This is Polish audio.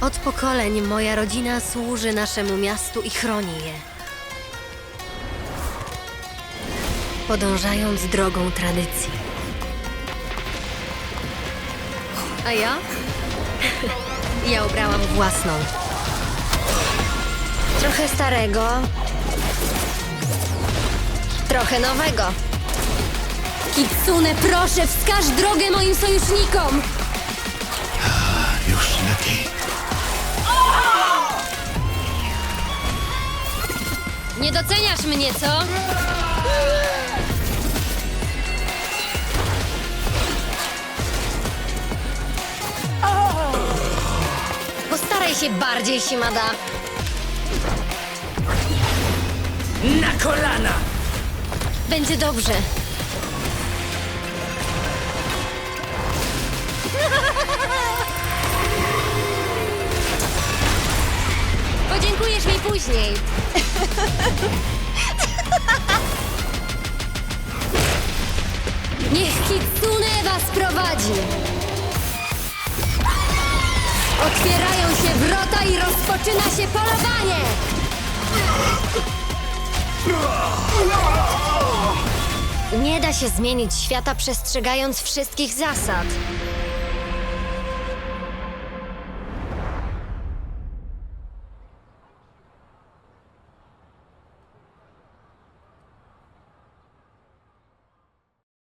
Od pokoleń moja rodzina służy naszemu miastu i chroni je. Podążając drogą tradycji. A ja? ja ubrałam własną. Trochę starego. Trochę nowego. Kitsune, proszę, wskaż drogę moim sojusznikom! Nie doceniasz mnie, co? Postaraj się bardziej, Shimada. Na kolana! Będzie dobrze. Podziękujesz mi później. Niech Kitsune was prowadzi. Otwierają się wrota i rozpoczyna się polowanie. Nie da się zmienić świata przestrzegając wszystkich zasad.